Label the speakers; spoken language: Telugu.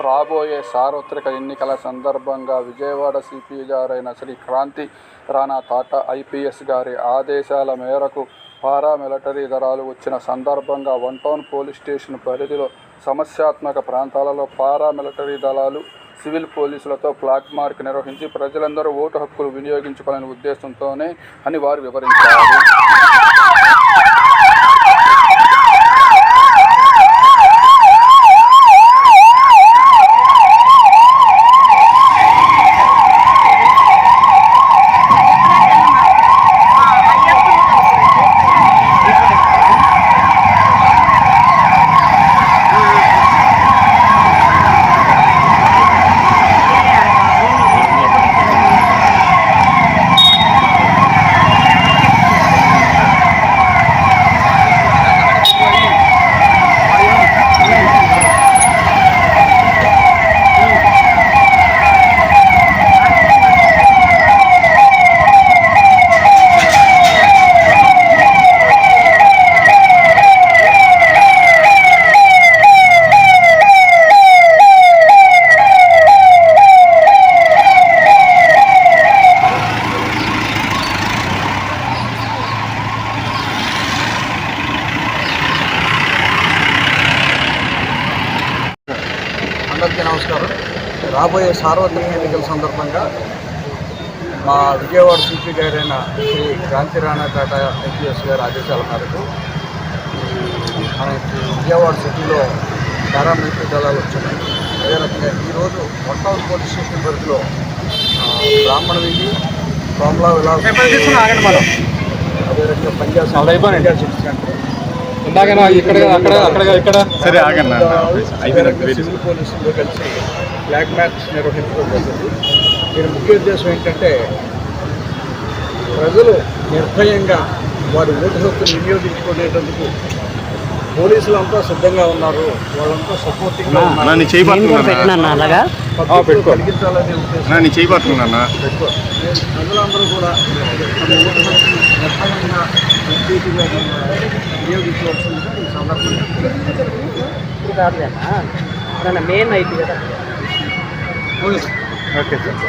Speaker 1: రాబోయే సార్వత్రిక ఎన్నికల సందర్భంగా విజయవాడ సిపి గారైన శ్రీ క్రాంతి రాణా టాటా ఐపీఎస్ గారి ఆదేశాల మేరకు పారామిలిటరీ దళాలు వచ్చిన సందర్భంగా వన్ టౌన్ పోలీస్ స్టేషన్ పరిధిలో సమస్యాత్మక ప్రాంతాలలో పారామిలిటరీ దళాలు సివిల్ పోలీసులతో ఫ్లాగ్ మార్క్ నిర్వహించి ప్రజలందరూ ఓటు హక్కులు వినియోగించుకోవాలనే ఉద్దేశంతోనే అని వారు వివరించారు.
Speaker 2: అందరికీ నమస్కారం. రాబోయే సార్వత్రిక ఎన్నికల సందర్భంగా మా విజయవాడ సిపి గారైన శ్రీ క్రాంతి రాణా టాటా ఐపీఎస్ గారి ఆదేశాల మేరకు మనకి విజయవాడ సిటీలో పారామిలిటరీ దళాలు వచ్చినాయి అదే రకంగా ఈరోజు మొట్టమొదటి పోలీస్ స్టేషన్ పరిధిలో బ్రాహ్మణ వీధి కోమలా విలాస్ అదే రకంగా పంజాబ్ పంజాబ్ సిటీ సెంటర్
Speaker 1: ఇందాక ఇక్కడ అక్కడ అక్కడ ఇక్కడ.
Speaker 3: సరే వెరీ
Speaker 2: సివిల్ పోలీసులతో కలిసి ఫ్లాగ్ మ్యాచ్ నిర్వహించడం జరిగింది. దీని ముఖ్య ఉద్దేశం ఏంటంటే ప్రజలు నిర్భయంగా వారి ఓటు హక్కును వినియోగించుకునేటందుకు పోలీసులు అంతా సిద్ధంగా ఉన్నారు. వాళ్ళంతా సపోర్టింగ్గా ఉన్నారు. కలిగించాలనే ఉద్దేశం నేను ప్రజలందరూ కూడా తమ ఓటు హక్కును నిర్భయంగా నిర్భీతిగా వినియోగించవలసిందిగా ఈ సందర్భంగా
Speaker 4: మెయిన్ అయితే కదా.
Speaker 3: Okay sir.